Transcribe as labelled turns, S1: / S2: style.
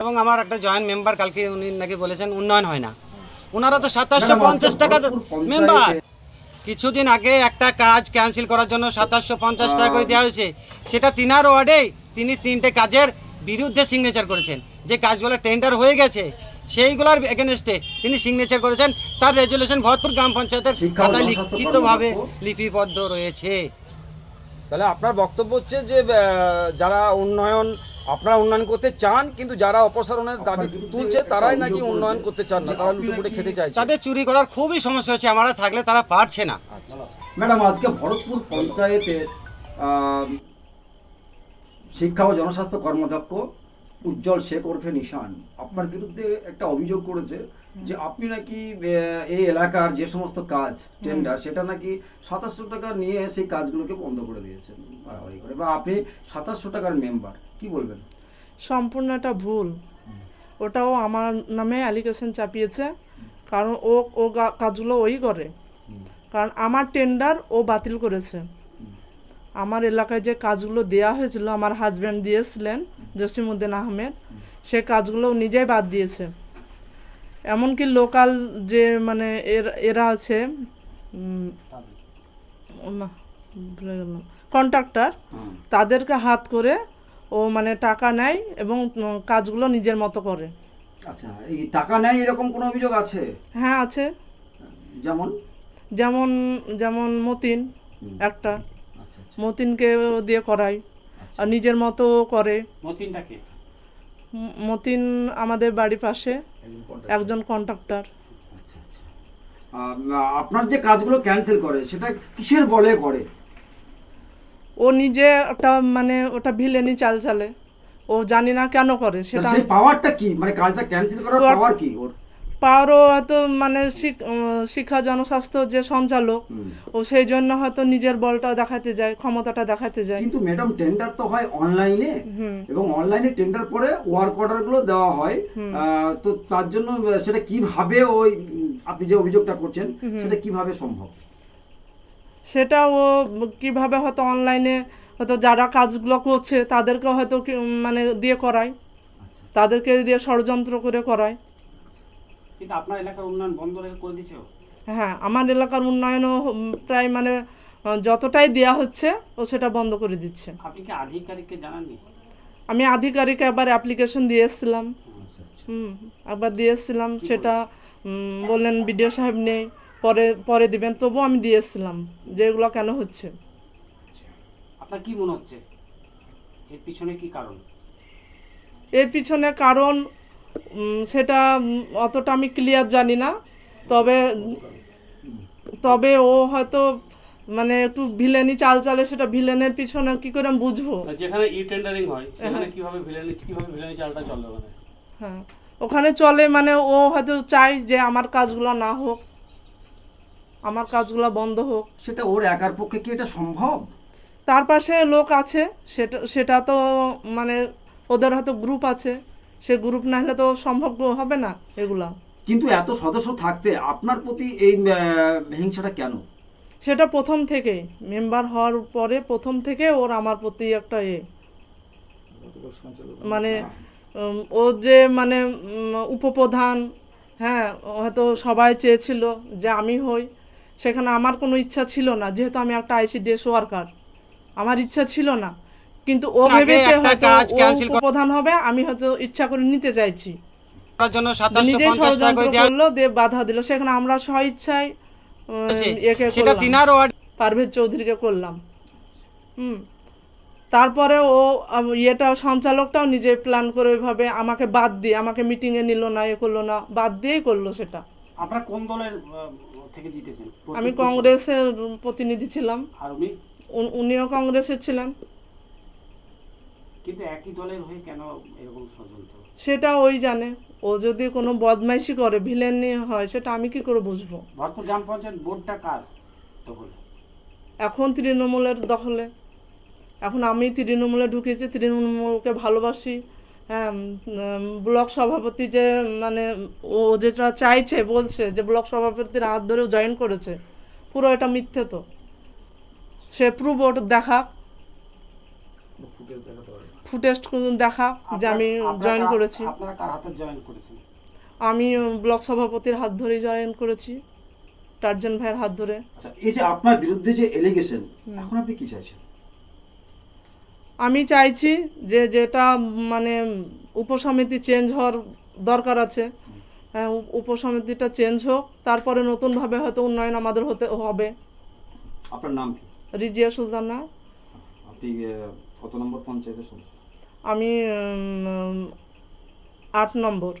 S1: এবং আমার একটা জয়েন্ট মেম্বার কালকে উনি নাকি বলেছেন উন্নয়ন হয় না। ওনারা তো সাতাশশো পঞ্চাশ টাকা মেম্বার কিছুদিন আগে একটা কাজ ক্যান্সেল করার জন্য সাতাশশো পঞ্চাশ টাকা করে দেওয়া হয়েছে। সেটা তিনার ওয়ার্ডেই তিনি তিনটে কাজের বিরুদ্ধে সিগনেচার করেছেন। যে কাজগুলো টেন্ডার হয়ে গেছে সেইগুলোর এগেনস্টে তিনি সিগনেচার করেছেন। তার রেজলিউশন ভরতপুর গ্রাম পঞ্চায়েতের খাতায় লিখিতভাবে লিপিবদ্ধ রয়েছে।
S2: তাহলে আপনার বক্তব্য হচ্ছে যে আহ, যারা উন্নয়ন আপনারা উন্নয়ন করতে চান কিন্তু যারা অপসারণের দাবি তুলছে তারাই নাকি উন্নয়ন করতে চান না তারা লুটুপুটে খেতে চাইছে।
S1: তাদের চুরি করার খুবই সমস্যা হচ্ছে আমরা থাকলে তারা পারছে না।
S3: ম্যাডাম আজকে ভরতপুর পঞ্চায়েতের শিক্ষা ও জনস্বাস্থ্য কর্মদক্ষ উজ্জ্বল শেখ ওরফে নিশান আপনার বিরুদ্ধে একটা অভিযোগ করেছে যে আপনি নাকি এই এলাকার যে সমস্ত কাজ টেন্ডার সেটা নাকি সাতাশশো টাকা নিয়ে সেই কাজগুলোকে বন্ধ করে দিয়েছেন। বাড়াবাড়ি করে। বা আপনি সাতাশশো টাকার মেম্বার কি বলবেন?
S4: সম্পূর্ণ একটা ভুল। ওটাও আমার নামে অ্যালিগেশন চাপিয়েছে। কারণ ও ও কাজগুলো ওই করে। কারণ আমার টেন্ডার ও বাতিল করেছে। আমার এলাকায় যে কাজগুলো দেয়া হয়েছিল আমার হাজব্যান্ড দিয়েছিলেন জসিমুদ্দিন আহমেদ সে কাজগুলো নিজেই বাদ দিয়েছে। এমনকি লোকাল যে মানে এর- এরা আছে কন্ট্রাক্টর। তাদেরকে হাত করে ও মানে টাকা নেয় এবং কাজগুলো নিজের মতো করে।
S3: আচ্ছা এই টাকা নেয় এরকম কোনো অভিযোগ আছে?
S4: হ্যাঁ আছে।
S3: যেমন?
S4: যেমন যেমন মতিন একটা।
S3: আচ্ছা আচ্ছা।
S4: মতিনকে দিয়ে করায়। আর নিজের মতো করে।
S1: মতিনটাকে
S4: মতিন আমাদের বাড়ির পাশে। একজন কন্ট্রাক্টর
S3: আচ্ছা আচ্ছা। আপনার যে কাজগুলো ক্যান্সেল করে সেটা কিসের বলে করে?
S4: ও নিজে একটা মানে ওটা ভিলেনি চাল চালে। ও জানি না কেন করে সেটা
S3: সেই পাওয়ারটা কি? মানে কাজটা ক্যান্সেল করার পাওয়ার কি ওর?
S4: পাওয়ারও হয়তো মানে শিক্ষা জনস্বাস্থ্য যে সঞ্চালক ও সেই জন্য হয়তো নিজের বলটা দেখাতে যায় ক্ষমতাটা দেখাতে যায়।
S3: কিন্তু ম্যাডাম টেন্ডার তো হয় অনলাইনে এবং অনলাইনে টেন্ডার পরে ওয়ার্ক অর্ডারগুলো দেওয়া হয়। তো তার জন্য সেটা কীভাবে ওই আপনি যে অভিযোগটা করছেন সেটা কীভাবে সম্ভব?
S4: সেটা ও কীভাবে হয়তো অনলাইনে হয়তো যারা কাজগুলো করছে তাদেরকে হয়তো মানে দিয়ে করায়।
S3: আচ্ছা।
S4: তাদেরকে দিয়ে ষড়যন্ত্র করে করায়।
S1: কিন্তু আপনার এলাকার উন্নয়ন বন্ধ করে দিয়েছে
S4: হ্যাঁ আমার এলাকার উন্নয়নও প্রায় মানে যতটাই দেয়া হচ্ছে ও সেটা বন্ধ করে দিচ্ছে।
S1: আপনি কি আধিকারিককে জানাননি?
S4: আমি আধিকারিক একবার অ্যাপ্লিকেশন দিয়ে এসেছিলাম।
S3: আচ্ছা আচ্ছা।
S4: হুম একবার দিয়ে এসেছিলাম সেটা বললেন বিডিও সাহেব নেই। পরে পরে দিবেন তবুও আমি দিয়ে এসেছিলাম যে এগুলো কেন হচ্ছে।
S1: আপনার কি মনে হচ্ছে? এর পিছনে কি কারণ?
S4: এর পিছনে কারণ সেটা অতটা আমি ক্লিয়ার জানি না। তবে তবে ও হয়তো মানে একটু ভিলেনি চাল চালে সেটা ভিলেনের পিছনে কি করে আমি বুঝব?
S5: যেখানে ই টেন্ডারিং হয় সেখানে কীভাবে ভিলেনি কীভাবে ভিলেনি চালটা চলবে মানে
S4: হ্যাঁ ওখানে চলে মানে ও হয়তো চাই যে আমার কাজগুলো না হোক আমার কাজগুলো বন্ধ হোক।
S3: সেটা ওর একার পক্ষে কি এটা সম্ভব?
S4: তার পাশে লোক আছে সেটা সেটা তো মানে ওদের হয়তো গ্রুপ আছে। সে গ্রুপ না হলে তো সম্ভব হবে না এগুলা।
S3: কিন্তু এত সদস্য থাকতে আপনার প্রতি এই হিংসাটা কেন?
S4: সেটা প্রথম থেকে মেম্বার হওয়ার পরে প্রথম থেকে ওর আমার প্রতি একটা এ। মানে ও যে মানে উপপ্রধান হ্যাঁ হয়তো সবাই চেয়েছিল যে আমি হই। সেখানে আমার কোনো ইচ্ছা ছিল না যেহেতু আমি একটা আইসিডিএস ওয়ার্কার আমার ইচ্ছা ছিল না। কিন্তু ও ভেবেছে হয়তো
S1: কাজ
S4: ও উপপ্রধান হবে আমি হয়তো ইচ্ছা করে নিতে চাইছি। নিজেই ষড়যন্ত্র করল দিয়ে বাধা দিল। সেখানে আমরা স্ব ইচ্ছায় একে।
S1: তিনার ওয়ার্ড
S4: পারভেজ চৌধুরীকে করলাম। হুম। তারপরে ও ইয়েটা সঞ্চালকটাও নিজে প্ল্যান করে ওইভাবে আমাকে বাদ দিয়ে আমাকে মিটিংয়ে নিল না এ করল না বাদ দিয়েই করল সেটা।
S1: আপনারা কোন দলের থেকে জিতেছেন?
S4: আমি কংগ্রেসের প্রতিনিধি ছিলাম।
S1: আর উনি
S4: উনিও কংগ্রেসের ছিলেন।
S1: কিন্তু একই দলের হয়ে কেন এরকম ষড়যন্ত্র?
S4: সেটা ওই জানে। ও যদি কোনো বদমাইশি করে ভিলেন হয় সেটা আমি কি করে বুঝব?
S1: ভরপুর গ্রাম পঞ্চায়েত বোর্ডটা কার তখন?
S4: এখন তৃণমূলের দখলে। এখন আমি তৃণমূলে ঢুকেছি তৃণমূলকে ভালোবাসি ব্লক সভাপতি যে মানে ও যেটা চাইছে বলছে যে ব্লক সভাপতির হাত ধরেও জয়েন করেছে। পুরো এটা মিথ্যে তো। সে প্রুভ ওটা দেখা। ফুটেজ দেখা যে আমি জয়েন করেছি। আমি ব্লক সভাপতির হাত ধরেই জয়েন করেছি টার্জন ভাইয়ের হাত ধরে।
S3: আচ্ছা এই যে আপনার বিরুদ্ধে যে এলিগেশন এখন আপনি কি চাইছেন?
S4: আমি চাইছি যে যেটা মানে উপসমিতি চেঞ্জ হওয়ার দরকার আছে। হ্যাঁ, উপ- উপসমিতিটা চেঞ্জ হোক তারপরে নতুনভাবে হয়তো উন্নয়ন আমাদের হতে হবে।
S3: আপনার নাম কি?
S4: রিজিয়া সুলতানা।
S3: আপনি কত নম্বর পঞ্চায়েতের সদস্য?
S4: আমি আট নম্বর।